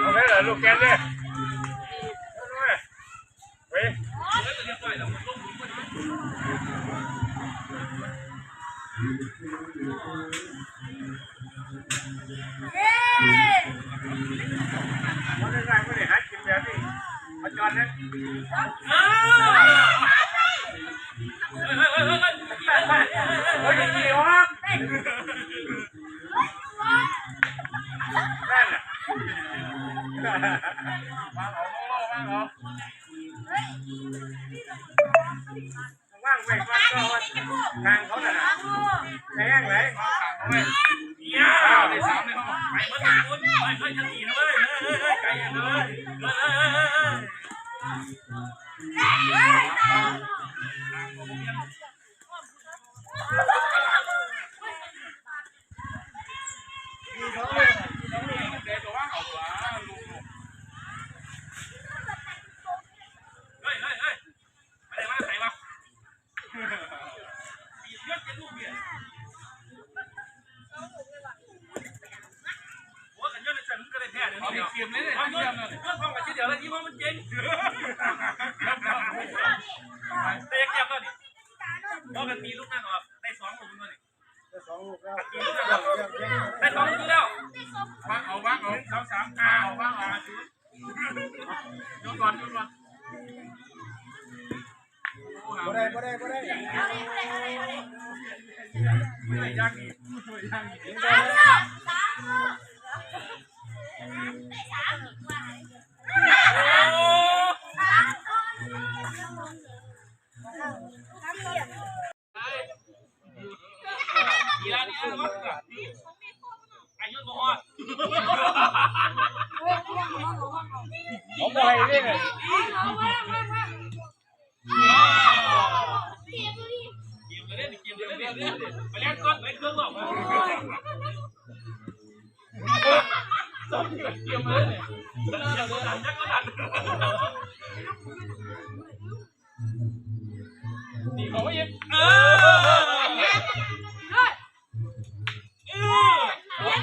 เอาไปเลยลูกแกนเลยไป เย้ มันได้ไม่ได้หากินแบบนี้มาจอดนะ วางเอาโล่วางเอาว่างไว้ก่างก็ว่าทางเขาน่ะแพงเลยเอาไว้เยี่ยมในสามในห้องไปเมื่อกี้คุณไปเฮ้ยจะตีนะเว้ยเฮ้ยเฮ้ยไก่ยังเลย เดี๋ยวนี้เทียมเลยเนี่ยเทียมเลยเรื่องความกันเดียวแล้วยี่ว่ามันเจ๊งแต่ยังเทียมแล้วนี่พอกันตีลูกนั่งออกได้สองลูกมันนี่ สองลูกแล้ว ได้สองลูกแล้ว วางเอาวางเอาสองสามเอาวางเอายกก่อนยกก่อนบ่ได้บ่ได้บ่ได้ไม่ได้ยากอีกยากอีก สามรอบสามร กีฬานี้วัดกับอายุบ่ฮอดผมบ่ให้เลยเกมเลยเกมเลยไปเล่นก่อนไปเครื่องหรอกสองเกมเลยเนี่ยเดี๋ยวดันจักก็ดันดีเขาไม่ยิงเออเอ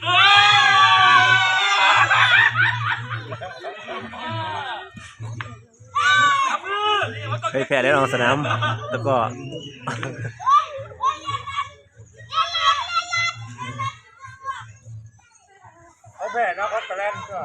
เอ้จับมือนี่มันต้องเคยแพ้ได้ลองสนามแล้วก็เขาแพ้นะเขาตะแลนก็